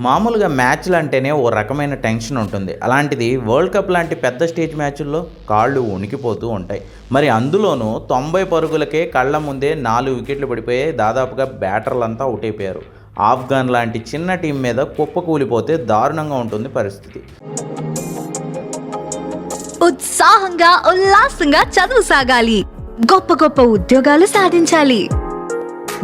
మామూలుగా మ్యాచ్లు అంటేనే ఓ రకమైన టెన్షన్ ఉంటుంది. అలాంటిది వరల్డ్ కప్ లాంటి పెద్ద స్టేజ్ మ్యాచ్ల్లో కాళ్ళు ఉనికిపోతూ ఉంటాయి. మరి అందులోనూ తొంభై పరుగులకే కళ్ళ ముందే నాలుగు వికెట్లు పడిపోయాయి దాదాపుగా బ్యాటర్లంతా అవుట్ అయిపోయారు ఆఫ్ఘన్ లాంటి చిన్న టీం మీద కుప్ప కూలిపోతే దారుణంగా ఉంటుంది పరిస్థితి. ఉత్సాహంగా ఉల్లాసంగా చదువు సాగాలి. గొప్ప గొప్ప ఉద్యోగాలు సాధించాలి.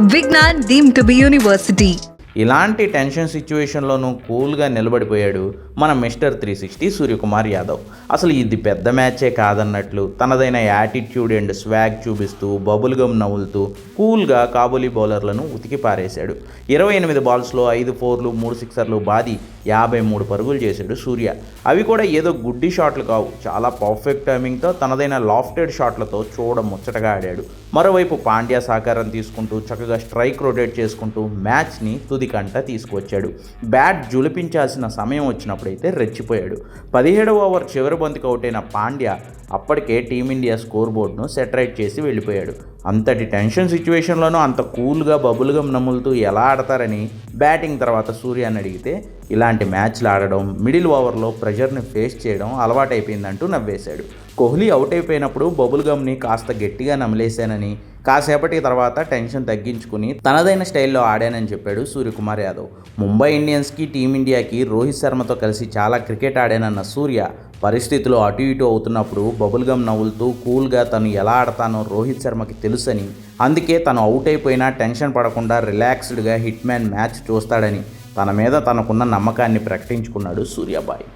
Vignan deemed to be university. ఇలాంటి టెన్షన్ సిచ్యువేషన్లోనూ కూల్గా నిలబడిపోయాడు మన mister three sixty Suryakumar Yadav. అసలు ఇది పెద్ద మ్యాచే కాదన్నట్లు తనదైన యాటిట్యూడ్ అండ్ స్వాగ్ చూపిస్తూ బబుల్ గమ్ నవ్వులుతూ కూల్గా కాబూలీ బౌలర్లను ఉతికి పారేశాడు. ఇరవై ఎనిమిది బాల్స్లో ఐదు ఫోర్లు మూడు సిక్సర్లు బాది యాభై మూడు పరుగులు చేశాడు సూర్య. అవి కూడా ఏదో గుడ్డి షాట్లు కావు. చాలా పర్ఫెక్ట్ టైమింగ్తో తనదైన లాఫ్టెడ్ షాట్లతో చూడ ముచ్చటగా ఆడాడు. మరోవైపు పాండ్యా సహకారం తీసుకుంటూ చక్కగా స్ట్రైక్ రొటేట్ చేసుకుంటూ మ్యాచ్ని తుది కంట తీసుకొచ్చాడు బ్యాట్ జులిపించాల్సిన సమయం వచ్చినప్పుడైతే రెచ్చిపోయాడు. పదిహేడవ ఓవర్ చివరి బంతికి అవుటైన అయిన పాండ్యా అప్పటికే టీమిండియా స్కోర్ బోర్డును సెటరైట్ చేసి వెళ్ళిపోయాడు. అంతటి టెన్షన్ సిచ్యువేషన్లోనూ అంత కూల్గా బబుల్గా నమ్ములుతూ ఎలా ఆడతారని బ్యాటింగ్ తర్వాత సూర్యాన్ని అడిగితే ఇలాంటి మ్యాచ్లు ఆడడం మిడిల్ ఓవర్లో ప్రెషర్ని ఫేస్ చేయడం అలవాటైపోయిందంటూ నవ్వేశాడు. కోహ్లీ అవుట్ అయిపోయినప్పుడు బబుల్ గమ్ని కాస్త గట్టిగా నమిలేశానని కాసేపటి తర్వాత టెన్షన్ తగ్గించుకుని తనదైన స్టైల్లో ఆడానని చెప్పాడు సూర్యకుమార్ యాదవ్. ముంబై ఇండియన్స్కి టీమిండియాకి రోహిత్ శర్మతో కలిసి చాలా క్రికెట్ ఆడానన్న సూర్య పరిస్థితులు అటు ఇటు అవుతున్నప్పుడు బబుల్ గమ్ నవ్వులుతూ కూల్గా తను ఎలా ఆడతానో రోహిత్ శర్మకి తెలుసని అందుకే తను అవుట్ అయిపోయినా టెన్షన్ పడకుండా రిలాక్స్డ్గా హిట్ మ్యాన్ మ్యాచ్ చూస్తాడని తన మీద తనకున్న నమ్మకాన్ని ప్రకటించుకున్నాడు సూర్యాబాయ్.